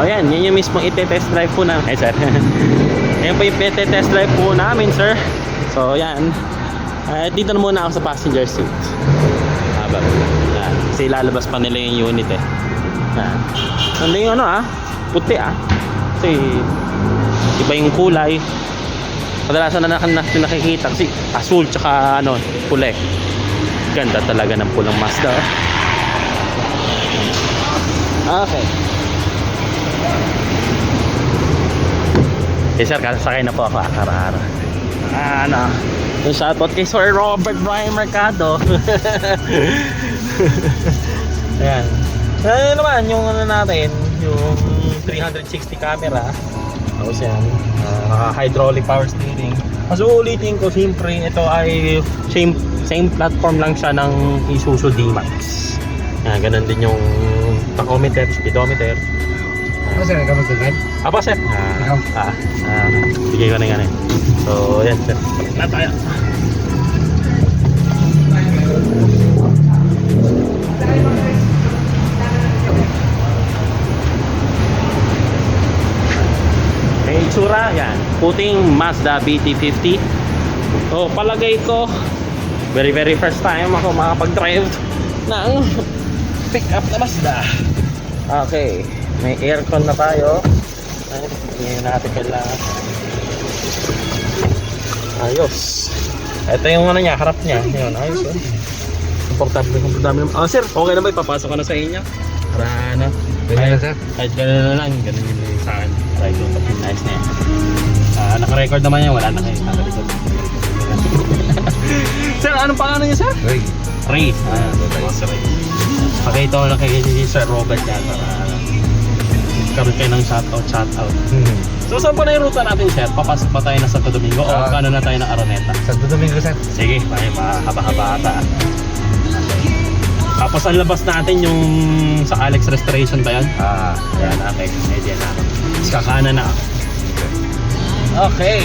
Oh, yan. Yan yung mismo ite-test drive po na. Eh, sir. yan po yung ite-test drive po namin, sir. So, yan. Eh, dito na muna ako sa passenger seat. Habang. Yan. Kasi lalabas pa nila yung unit eh. Yan. Ganda yung ano ah. Puti ah. Kasi iba yung kulay. Kadalasan na natin nakikita kasi asul tsaka ano, pula. Ganda talaga ng pulang Mazda. oh. Okay. Eh sir, kasakay na po ako akara-ara. Ah, ano. Yung shoutout kay Sir Robert Brian Mercado. Ayan. Ano naman, yung ano natin, yung 360 camera. Tapos yan, ah, hydraulic power steering. Mas uulitin ko, siyempre, ito ay same, same platform lang siya ng Isuzu D-Max. Yan, ganun din yung tachometer, speedometer. Ano sir, ikaw magdagdag? Apa, sir? Ikaw. Ah, ah, bigay ko na yan eh. So, yan, sir. Na tayo. May itsura, yan. Puting Mazda BT50. So, palagay ko, very very first time ako makapag-drive ng pick up na Mazda. Okay, may aircon na tayo. Ay, hindi natin kailangan. Ayos. Ito yung ano niya, harap niya. Yun, ayos. Oh. Komportable, komportable. Oh, sir, okay na ba? Ipapasok ko na sa inyo. Para ano? Ganyan na sir. Kahit gano'n na lang, ganun yun yung sa akin. Try ko, tapos nice na yan. Ah, naka-record naman yan, wala na kayo. Naka-record. sir, anong pangalan niyo, sir? Uy. Ray. Ah, si Ray. Pakita ko lang kay Sir Robert yan para karoon kayo ng shoutout, shoutout. So, saan pa na yung ruta natin, sir? Papasok pa tayo ng Santo Domingo o Ah. paano na tayo ng Araneta? Santo Domingo sir. Sige, tayo mahaba-haba ata. Tapos ang labas natin yung sa Alex Restoration ba yan? Ah. Ayan, okay. Medyo na ako. Tapos kakanan na ako. Okay.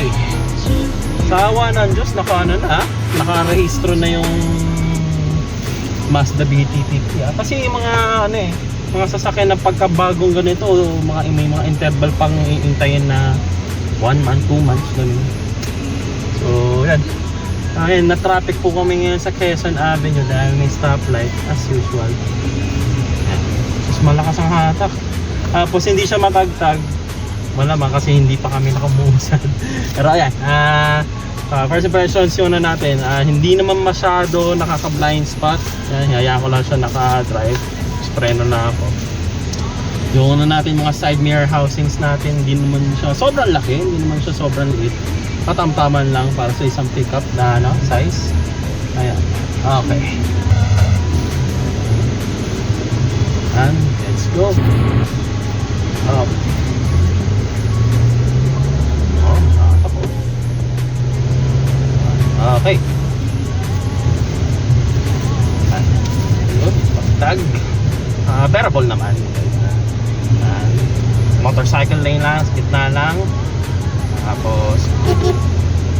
Sa awa ng Diyos, naka ano na, nakarehistro na yung Mazda BT50. ah. Kasi yung mga ano eh, mga sasakyan na pagkabagong ganito, mga may mga interval pang iintayin na 1 month, 2 months, ganun. So, yan. Ayun, na-traffic po kami ngayon sa Quezon Avenue dahil may stoplight as usual. Tapos malakas ang hatak. Tapos hindi siya matagtag. Malamang kasi hindi pa kami nakamusad. Pero ayan, ah ah, first impressions yun na natin. Ah, hindi naman masyado nakaka-blind spot. Yan, hayaan ko lang siya naka-drive. Tapos preno na ako. Yung ano natin, mga side mirror housings natin, hindi naman siya sobrang laki, hindi naman siya sobrang liit. Katamtaman lang para sa isang pickup na ano, size. Ayan. Okay. And let's go. Up. Oh. Okay. Ayun, pagtag. Ah, bearable naman. Ayan. motorcycle lane lang, sa gitna lang. Tapos,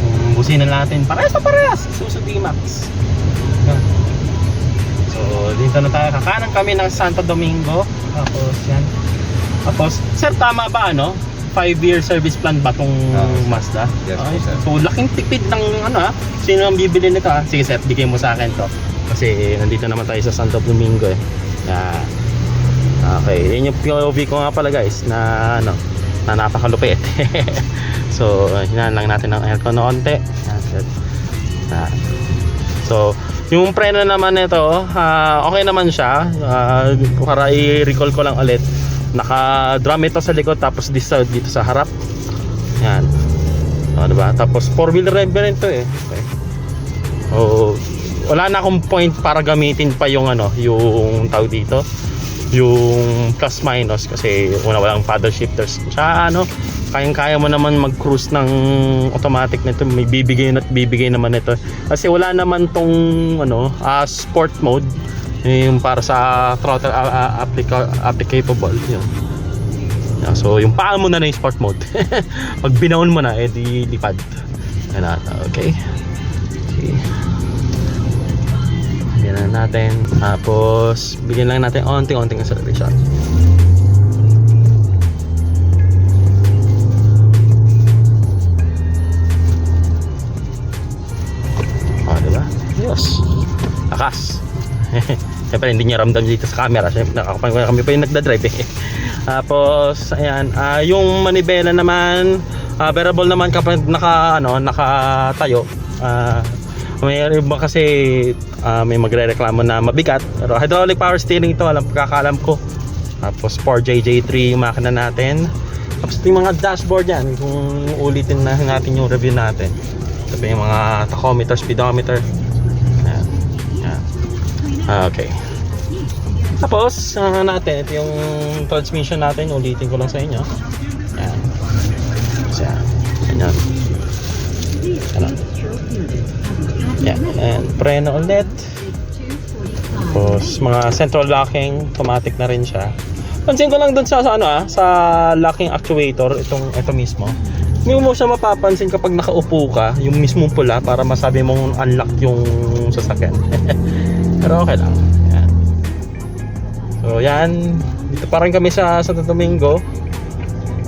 yung busina natin, parehas na parehas. Isuzu D-Max. Yan. So, dito na tayo. Kakanan kami ng Santo Domingo. Tapos, yan. Tapos, sir, tama ba ano? 5-year service plan ba tong Ah, Mazda? yes, Ay, sir. So, laking tipid ng ano ha? Sino ang bibili nito ha? Sige sir, bigay mo sa akin to. Kasi nandito naman tayo sa Santo Domingo eh. Yan. Okay, yun yung POV ko nga pala guys na ano, na napakalupit. so, hinaan lang natin ng aircon na onte. So, yung preno naman nito, ah, okay naman siya. Ah, para i-recall ko lang ulit. Naka-drum ito sa likod tapos side dito sa harap. Yan. O, diba? Tapos four wheel drive rin to eh. Okay. Oh, wala na akong point para gamitin pa yung ano, yung tawag dito yung plus minus kasi una walang paddle shifters. Tsaka ano kayang kaya mo naman mag cruise ng automatic nito. May bibigay at bibigay naman nito. Kasi wala naman tong ano ah, sport mode. Yung para sa throttle uh, uh, applica- applicable yun. Yeah, so yung paa mo na na yung sport mode. Pag binaon mo na eh di lipad. Okay. Okay Lagyan natin. Tapos, bigyan lang natin onting-onting acceleration. Ah, diba? Yes. Akas. Siyempre, hindi niya ramdam dito sa camera. Siyempre, kami pa yung nagdadrive eh. Tapos, ayan. Uh, yung manibela naman, uh, bearable naman kapag naka, ano, nakatayo. Uh, may iba kasi ah, may magre-reklamo na mabigat. Pero hydraulic power steering ito, alam pagkakalam ko. Tapos 4JJ3 yung makina natin. Tapos yung mga dashboard yan. Kung ulitin na natin yung review natin. Pa yung mga tachometer, speedometer. Ayan. Ayan. Ah, okay. Tapos, ah, natin, ito yung transmission natin. Ulitin ko lang sa inyo. Ayan. So, Ayan. Ano? Yan. And preno ulit. Tapos mga central locking, automatic na rin siya. Pansin ko lang dun sa, sa ano ah, sa locking actuator, itong ito mismo. Hindi mo siya mapapansin kapag nakaupo ka, yung mismong pula para masabi mong unlock yung sasakyan. Pero okay lang. Yan. So yan, dito pa rin kami sa Santo Domingo.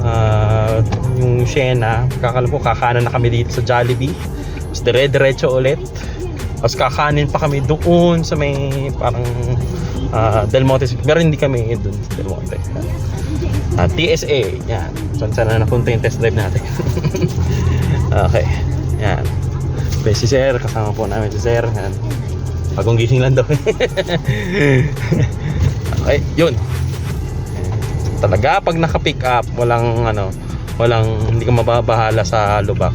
Ah, yung Siena, kakalam ko kakanan na kami dito sa Jollibee. Tapos dire-diretso ulit. Tapos kakanin pa kami doon sa may parang ah, Del Monte. Pero hindi kami doon sa Del Monte. Ah, TSA. Yan. Saan saan na napunta yung test drive natin. okay. Yan. Okay, si Sir. Kasama po namin si Sir. Yan. Bagong gising lang daw. okay, yun. Talaga pag naka-pick up, walang ano, walang hindi ka mababahala sa lubak.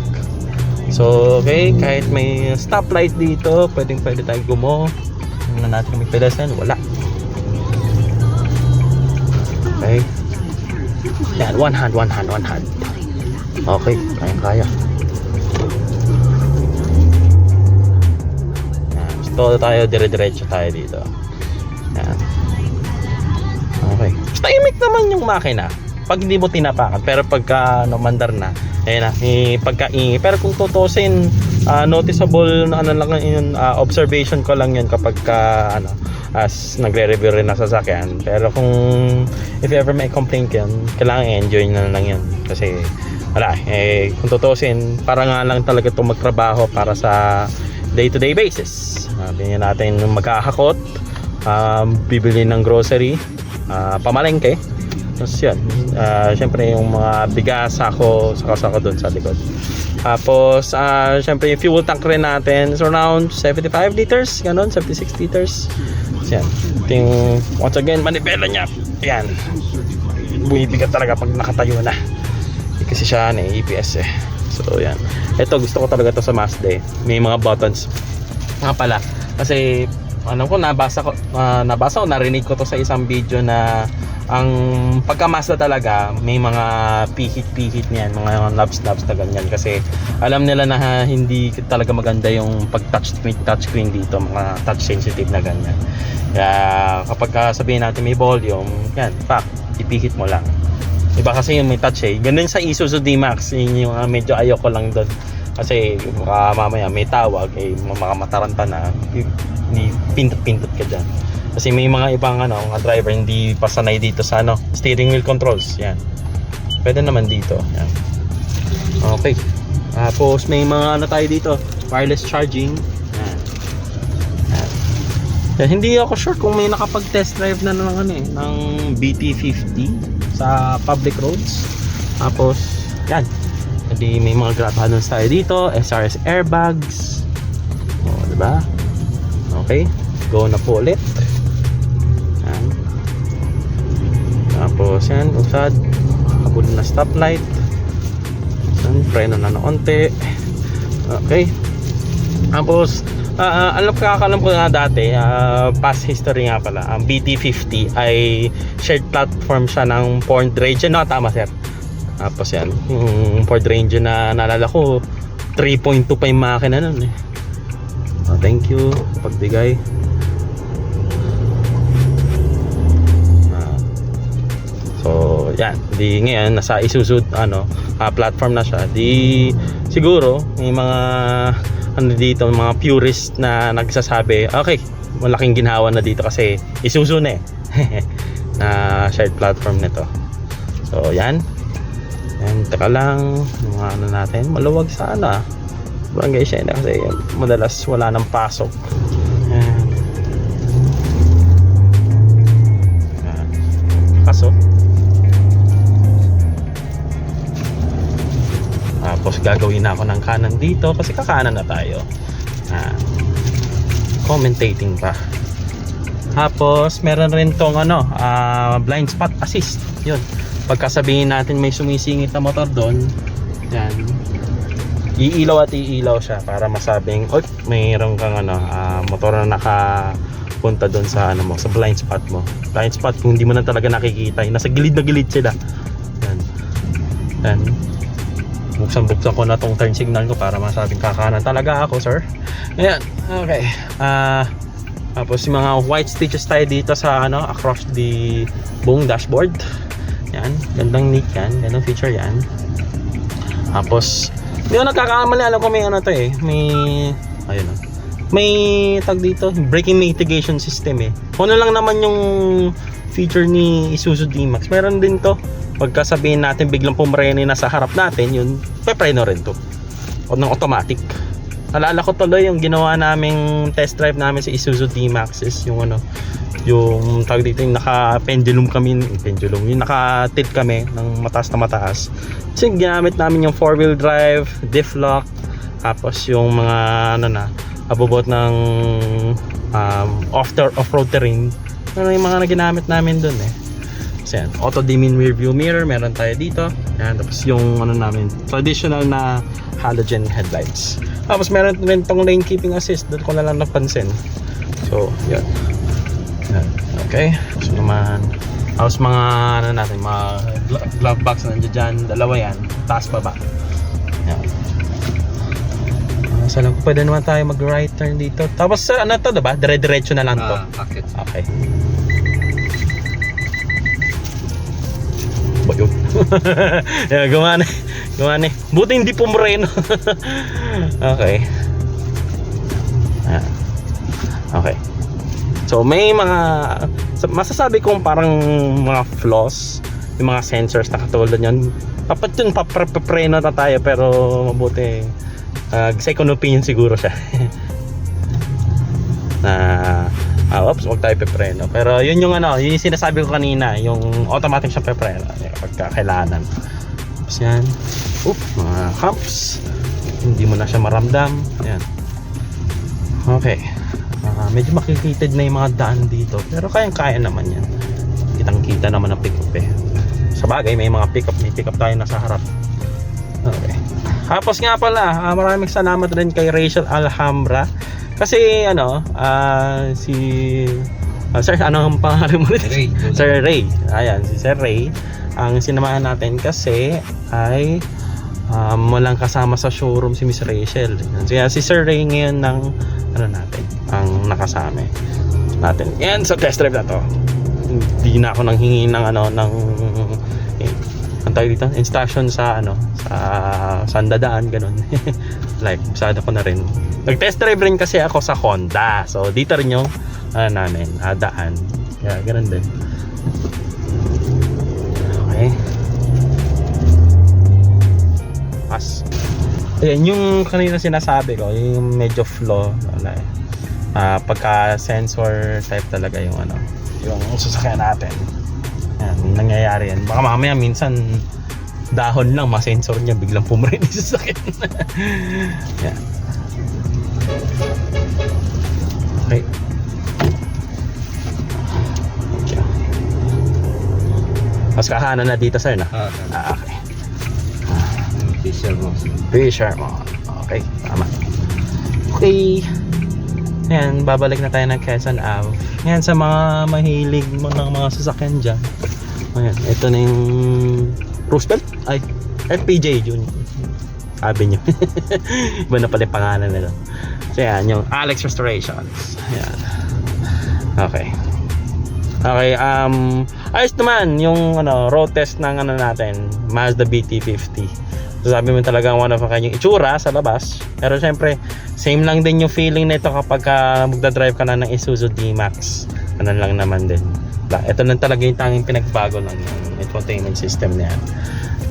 So, okay, kahit may stoplight dito, pwedeng pwede tayo gumo. Na natin kami pedestrian? Wala. Okay. Yan, one hand, one hand, one hand. Okay, kaya kaya. Yan, todo tayo, dire-diretso tayo dito. Yan. Okay. Tahimik naman yung makina pag hindi mo tinapakan pero pagka ano, mandar na ayun na eh, pagka ingi pero kung tutusin ah, noticeable na ano lang yun ah, observation ko lang yun kapag ka, ano as nagre-review rin na sasakyan. Pero kung if ever may complaint yun kailangan enjoy na lang yun. Kasi wala eh kung tutusin para nga lang talaga itong magtrabaho para sa day to day basis sabi niya natin magkahakot um, bibili ng grocery ah, pamalengke tapos yan, ah, syempre yung mga bigas, sako, sako-sako doon sa likod. Tapos, ah, syempre yung fuel tank rin natin is around 75 liters, ganun, 76 liters. So, yan. Ito yung, once again, manibela niya. Yan. Bumibigat talaga pag nakatayo na. Kasi siya, eh, EPS eh. So, yan. Ito, gusto ko talaga to sa Mazda eh. May mga buttons. Nga pala, kasi alam ko nabasa ko ah, nabasa ko narinig ko to sa isang video na ang pagka Mazda talaga may mga pihit-pihit niyan mga knobs-knobs na ganyan. Kasi alam nila na ha, hindi talaga maganda yung pag touch screen, touch screen dito mga touch sensitive na ganyan. Kaya kapag ka sabihin natin may volume yan pak ipihit mo lang. Iba kasi yung may touch eh. Ganun sa Isuzu D-Max yun yung ah, medyo ayoko lang doon kasi baka mamaya may tawag eh makamataranta na ni pintot-pintot ka dyan. Kasi may mga ibang ano mga driver hindi pa sanay dito sa ano steering wheel controls yan. Pwede naman dito yan. Okay. Tapos may mga ano tayo dito wireless charging yan. Yan. Hindi ako sure kung may nakapag test drive na ng ano eh ng BT50 sa public roads. Tapos yan hindi may mga gratanos tayo dito SRS airbags. O diba okay go na po ulit. Yan tapos yan usad kabul na stoplight. Yan preno na na onte okay. Tapos ah, ah, alam kakalam ko na dati ah, past history nga pala ang BT50 ay shared platform siya ng Ford Ranger no tama sir tapos yan yung Ford Ranger na naalala ko 3.2 pa yung makina nun eh Oh, thank you pagbigay. Ah. So, yan. Di ngayon nasa Isuzu ano, ah, platform na siya. Di siguro may mga ano dito, mga purist na nagsasabi, okay, malaking ginhawa na dito kasi Isuzu na eh. na shared platform nito. So, yan. Yan, teka lang, mga ano natin, maluwag sana. Barangay Siena kasi madalas wala nang pasok. Ayan. oh. Tapos gagawin na ako ng kanan dito kasi kakanan na tayo. Ah, commentating pa. Tapos meron rin tong ano, ah, blind spot assist. 'Yun. Pagkasabihin natin may sumisingit na motor doon, yan. Iilaw at iilaw siya para masabing, "Oy, mayroon kang ano, ah, motor na nakapunta doon sa ano mo, sa blind spot mo." Blind spot kung hindi mo na talaga nakikita, yung nasa gilid na gilid sila. Yan. Yan. Buksan-buksan ko na tong turn signal ko para masabing kakanan talaga ako, sir. Ayan. Okay. Ah, tapos yung mga white stitches tayo dito sa ano, across the buong dashboard. Yan, gandang neat yan, gandang feature yan. Tapos, hindi ako nagkakamali, alam ko may ano to eh, may, ayun oh. May tag dito, braking mitigation system eh. Kung ano lang naman yung feature ni Isuzu D-Max, meron din to. Pagka sabihin natin biglang pumrene na sa harap natin, yun, pepreno rin to. O ng automatic. Naalala ko tuloy yung ginawa naming test drive namin sa Isuzu D-Max is yung ano, yung tawag dito yung naka-pendulum kami, pendulum, yung naka-tilt kami ng mataas na mataas. Kasi ginamit namin yung four-wheel drive, diff lock, tapos yung mga ano na, abobot ng um, off off-road terrain. Ano yung mga na ginamit namin dun eh. So yan, auto dimming rear view mirror, meron tayo dito. Yan, tapos yung ano namin, traditional na halogen headlights. Tapos meron rin tong lane keeping assist, doon ko na lang napansin. So, yan. Yan. Okay. So naman, tapos mga ano natin, mga glo- glove box na nandiyan dyan, dalawa yan, taas baba. Yan. Uh, so lang, pwede naman tayo mag right turn dito. Tapos ano to, diba? Dire-diretso na lang to. Ah, packet. Okay. yeah, gumana. Gumana. Buti hindi pumreno. okay. Ah. Okay. So may mga masasabi kong parang mga flaws yung mga sensors na katulad yan dapat yun papreno na tayo pero mabuti uh, second opinion siguro siya na ah, oops, wag tayo pepreno. Pero yun yung ano, yun yung sinasabi ko kanina, yung automatic siya pepreno kapag kailangan. Tapos yan. Oop, mga humps. Hindi mo na siya maramdam. Yan. Okay. Ah, medyo makikitid na yung mga daan dito. Pero kayang-kaya naman yan. Kitang-kita naman ang pick-up eh. Sa bagay, may mga pick-up. May pick-up tayo nasa harap. Okay. Tapos nga pala, ah, maraming salamat rin kay Rachel Alhambra. Kasi ano, ah, si ah, Sir, ano ang pangalan mo? Ray. Sir Ray. Ayan, si Sir Ray. Ang sinamahan natin kasi ay um, walang kasama sa showroom si Miss Rachel. Kaya si Sir Ray ngayon ng ano natin, ang nakasama natin. Yan sa test drive na to. Hindi na ako nang hingi ng ano ng eh, ang tawag dito, instruction sa ano sa sandadaan ganun. like, usada ko na rin. Nag-test drive rin kasi ako sa Honda. So, dito rin yung ano namin, ah, daan. Kaya, ganun din. Okay. Pas. Ayan, yung kanina sinasabi ko, yung medyo flow, wala eh. Ah, pagka sensor type talaga yung ano, yung sasakyan natin. Yan, nangyayari yan. Baka mamaya minsan dahon lang, masensor niya, biglang pumrin yung sasakyan. yan. Okay. Okay. Mas kahanan na dito sir na. Ah, Ah, okay. official mo. Fisher mo. Okay, tama. Okay. Ayan, babalik na tayo ng Quezon Ave. Ayan, sa mga mahilig mo ng mga sasakyan dyan. Ayan, ito na yung Roosevelt. Ay, FPJ Jun. Sabi nyo. Iba na pala yung pangalan nila. So yan, yung Alex Restorations. Ayan. Okay. Okay, um, ayos naman yung ano, road test ng ano natin, Mazda BT50. So, sabi mo talaga one of a kind yung itsura sa labas. Pero syempre, same lang din yung feeling nito kapag ka magdadrive ka na ng Isuzu D-Max. Ano lang naman din. Ito lang talaga yung tanging pinagbago lang yung infotainment system niya.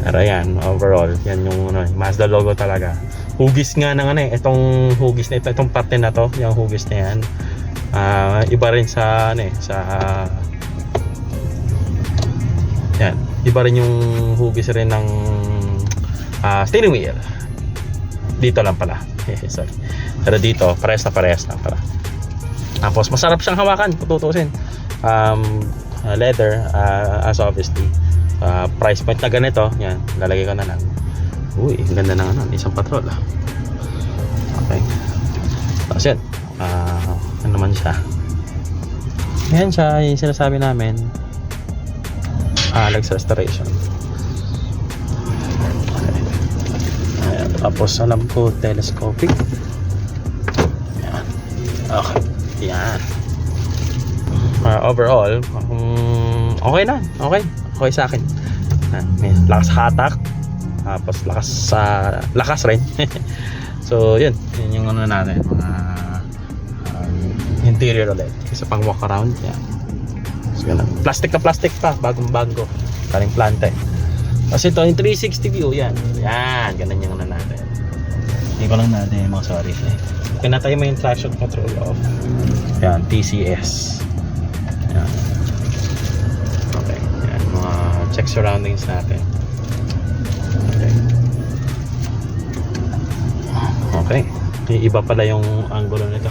Pero yan, overall, yan yung ano, Mazda logo talaga. Hugis nga ng ano eh, itong hugis na ito, itong parte na to, yung hugis na yan. Ah, iba rin sa ano eh, sa Yan. Iba rin yung hugis rin ng ah, steering wheel. Dito lang pala. Sorry. Pero dito, parehas na parehas lang pala. Tapos masarap siyang hawakan kung tutusin. Um, uh, leather, uh, as obviously. Uh, price point na ganito, yan, lalagay ko na lang. Uy, ang ganda ng ano, isang patrol ah. Okay. Tapos yan, ah, ano naman siya. Yan siya, yung sinasabi namin. Alex Restoration. Okay. Ayan, tapos alam ko, telescopic. Yan. Okay. Yan. Ah, overall, um, okay na. Okay. Okay sa akin. May lakas hatak. Tapos lakas sa lakas rin. so, yun. Yun yung ano natin. Mga um, interior ulit. Isa pang walk around. Yan. So, ganun. Plastic na plastic pa. Bagong bago. Karing planta eh. Kasi ito, yung 360 view. Yan. Yan. Ganun yung ano natin. Hindi ko lang natin mga sorry. Pinatay mo yung traction control off. Yan. TCS. Check surroundings natin. Okay. Okay. Iba pala yung angulo nito.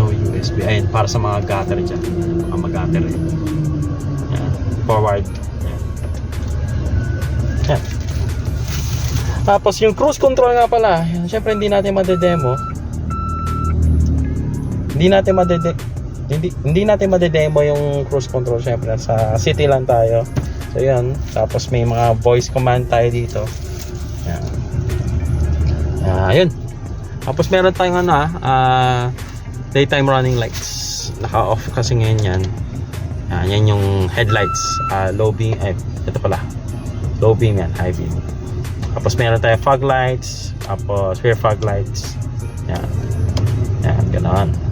No USB. Ayun, para sa mga gutter dyan. Mga mag-gutter eh. Yan. Forward. Yan. Tapos yung cruise control nga pala. Yan, Siyempre hindi natin madedemo. Hindi natin madede hindi, hindi natin madedemo yung cruise control syempre sa city lang tayo. So yan. Tapos may mga voice command tayo dito. Yan. Ah, yun. Tapos meron tayong ano ah, ah, daytime running lights. Naka-off kasi ngayon yan. Yan, yan yung headlights. Ah, low beam, ay, ito pala. Low beam yan, high beam. Tapos meron tayong fog lights. Tapos rear fog lights. Yan. Yan, ganoon.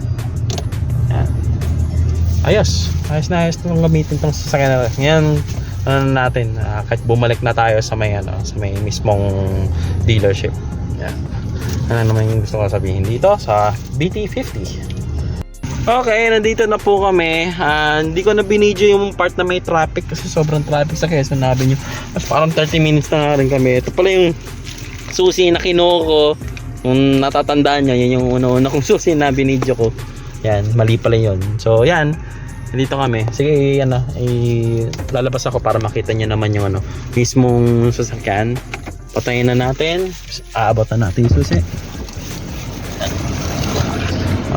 Ayos. Ayos na ayos itong gamitin itong sasakyan na Ngayon, ano na natin, ah, kahit bumalik na tayo sa may, ano, sa may mismong dealership. Yan. Ano naman yung gusto ko sabihin dito sa BT50. Okay, nandito na po kami. Ah, hindi ko na binidyo yung part na may traffic kasi sobrang traffic sa Quezon Avenue. Mas parang 30 minutes na nga rin kami. Ito pala yung susi na kinuha ko. Kung natatandaan nyo, yun yung una-una kong susi na binidyo ko. Yan, mali pala yun. So, yan. Nandito kami. Sige, ano, eh, lalabas ako para makita nyo naman yung ano, mismong sasakyan. Patayin na natin. Aabot na natin yung susi.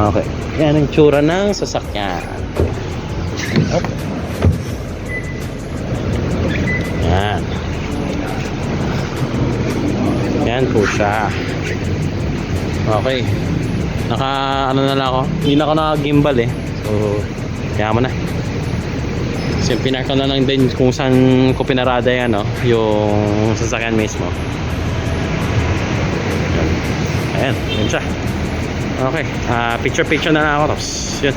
Okay. Yan ang tsura ng sasakyan. Op. Yan. Yan po siya. Okay. Naka ano na lang ako. Hindi na ako naka-gimbal eh. So, kaya mo na. Kasi pinark ko na lang din kung saan ko pinarada yan, no? yung sasakyan mismo. Ayan, yun siya. Okay, ah picture picture na lang ako tapos yun.